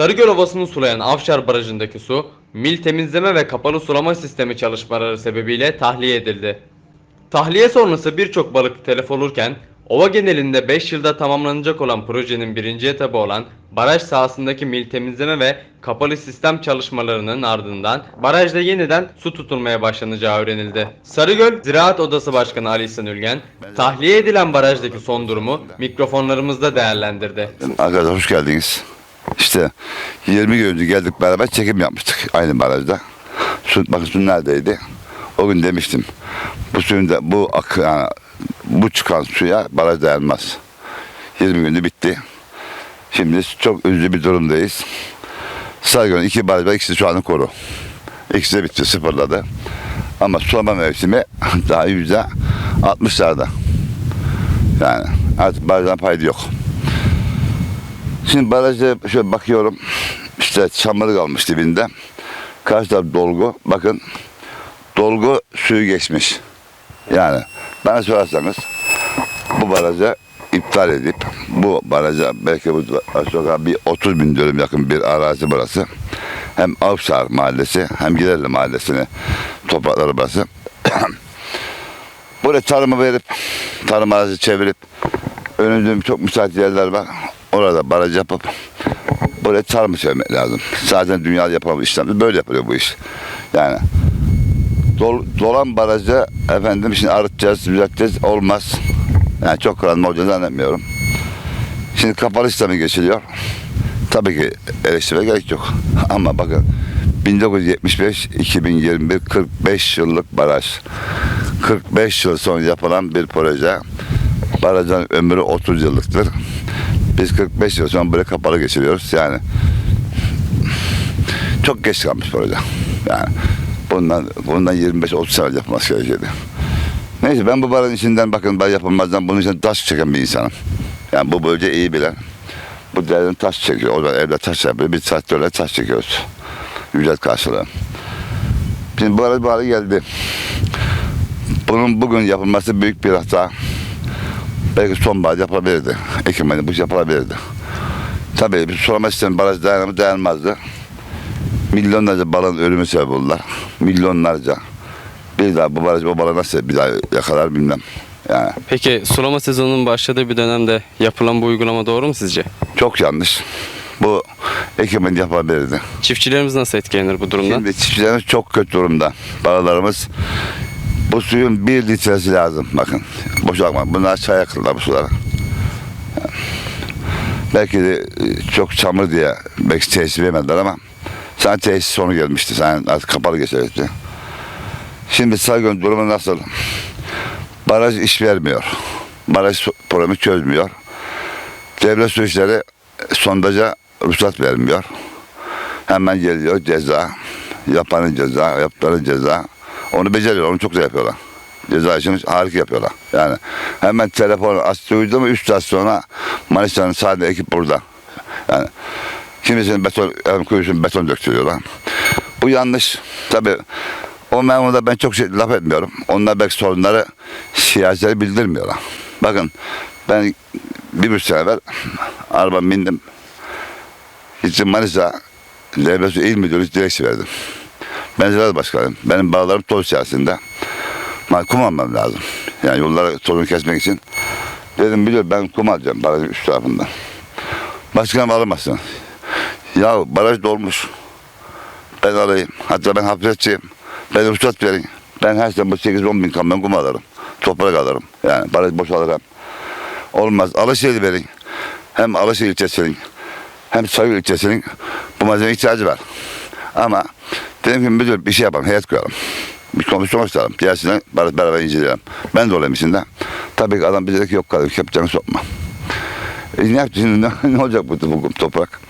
Sarıgöl Ovası'nı sulayan Avşar Barajı'ndaki su, mil temizleme ve kapalı sulama sistemi çalışmaları sebebiyle tahliye edildi. Tahliye sonrası birçok balık telef olurken, ova genelinde 5 yılda tamamlanacak olan projenin birinci etabı olan baraj sahasındaki mil temizleme ve kapalı sistem çalışmalarının ardından barajda yeniden su tutulmaya başlanacağı öğrenildi. Sarıgöl Ziraat Odası Başkanı Ali İhsan Ülgen, tahliye edilen barajdaki son durumu mikrofonlarımızda değerlendirdi. Arkadaşlar hoş geldiniz. İşte 20 gün önce geldik beraber çekim yapmıştık aynı barajda. Su, bakın su neredeydi? O gün demiştim. Bu suyun da bu ak, yani bu çıkan suya baraj dayanmaz. 20 günde bitti. Şimdi çok üzücü bir durumdayız. Sargı'nın iki baraj var. ikisi şu an kuru. İkisi de bitti sıfırladı. Ama sulama mevsimi daha yüzde 60'larda. Yani artık barajdan fayda yok. Şimdi baraja şöyle bakıyorum. İşte çamurı kalmış dibinde. Karşı taraf dolgu. Bakın dolgu suyu geçmiş. Yani bana sorarsanız bu barajı iptal edip bu baraja belki bu yukarı bir 30 bin dönüm yakın bir arazi burası. Hem Avşar mahallesi hem Giderli mahallesini toprakları burası. Buraya tarımı verip tarım arazi çevirip önümüzde çok müsait yerler var. Orada baraj yapıp buraya tarımı çevirmek lazım. Zaten dünyada yapılan işlem böyle yapılıyor bu iş. Yani dol, dolan barajı efendim şimdi arıtacağız, düzelteceğiz olmaz. Yani çok kullanma olacağını zannetmiyorum. Şimdi kapalı işlemi geçiliyor. Tabii ki eleştirmeye gerek yok. Ama bakın 1975-2021 45 yıllık baraj. 45 yıl sonra yapılan bir proje. Barajın ömrü 30 yıllıktır. Biz 45 yıl sonra böyle kapalı geçiriyoruz. Yani çok geç kalmış proje. Yani bundan bundan 25-30 sene yapılması gerekirdi. Neyse ben bu barajın içinden bakın ben yapılmazdan bunun için taş çeken bir insanım. Yani bu bölge iyi bilen. Bu dereden taş çekiyor. O zaman evde taş yapıyor. Biz traktörle taş çekiyoruz. Ücret karşılığı. Şimdi bu arada bu geldi. Bunun bugün yapılması büyük bir hata. Belki sonbahar yapabilirdi. Ekim ayında bu yapılabilirdi. Tabii bir sulama sistemi baraj dayanımı dayanmazdı. Milyonlarca balığın ölümü sebep oldular. Milyonlarca. Bir daha bu baraj bu balığı nasıl bir daha yakalar bilmem. Yani Peki sulama sezonunun başladığı bir dönemde yapılan bu uygulama doğru mu sizce? çok yanlış. Bu Ekim ayında yapabilirdi. Çiftçilerimiz nasıl etkilenir bu durumdan? Şimdi çiftçilerimiz çok kötü durumda. Balıklarımız bu suyun bir litresi lazım. Bakın boşaltma. Bunlar çay akıllar bu sulara. Belki de e, çok çamur diye belki tesis vermediler ama sen tesis sonu gelmişti. Sen artık kapalı geçerdi. Şimdi Sargön durumu nasıl? Baraj iş vermiyor. Baraj problemi çözmüyor. Devlet su işleri sondaja ruhsat vermiyor. Hemen geliyor ceza. Yapanın ceza, yaptıranın ceza. Onu beceriyor, onu çok güzel yapıyorlar. Ceza işini harika yapıyorlar. Yani hemen telefon açtı uydu mu 3 saat sonra Manisa'nın sahne ekip burada. Yani kimisinin beton, yani kuyusunu beton döktürüyorlar. Bu yanlış. Tabii o memurda ben çok şey laf etmiyorum. Onlar belki sorunları siyasilere bildirmiyorlar. Bakın ben bir buçuk sene evvel araba bindim. Gittim Manisa Devlet İl Müdürlüğü dilekçe verdim. Ben ziraat başkanıyım. Benim bağlarım toz içerisinde. Ben kum almam lazım. Yani yolları tozunu kesmek için. Dedim biliyor ben kum alacağım barajın üst tarafından. Başkanım alamazsın. Ya baraj dolmuş. Ben alayım. Hatta ben hafifletçiyim. Ben ruhsat verin. Ben her sene bu 8-10 bin kamyon kum alırım. Toprak alırım. Yani baraj boşalırım. Olmaz. Alaşehir verin. Hem Alaşehir ilçesinin hem Sayı ilçesinin bu malzeme ihtiyacı var. Ama dedim ki müdür bir şey yapalım, heyet koyalım. Bir komisyon açalım. Diğersinden beraber, inceleyelim. Ben de olayım içinde. Tabii ki adam bize dedi ki yok kardeşim kepçeni sokma. E ne şimdi? Ne, ne olacak bu, bu toprak?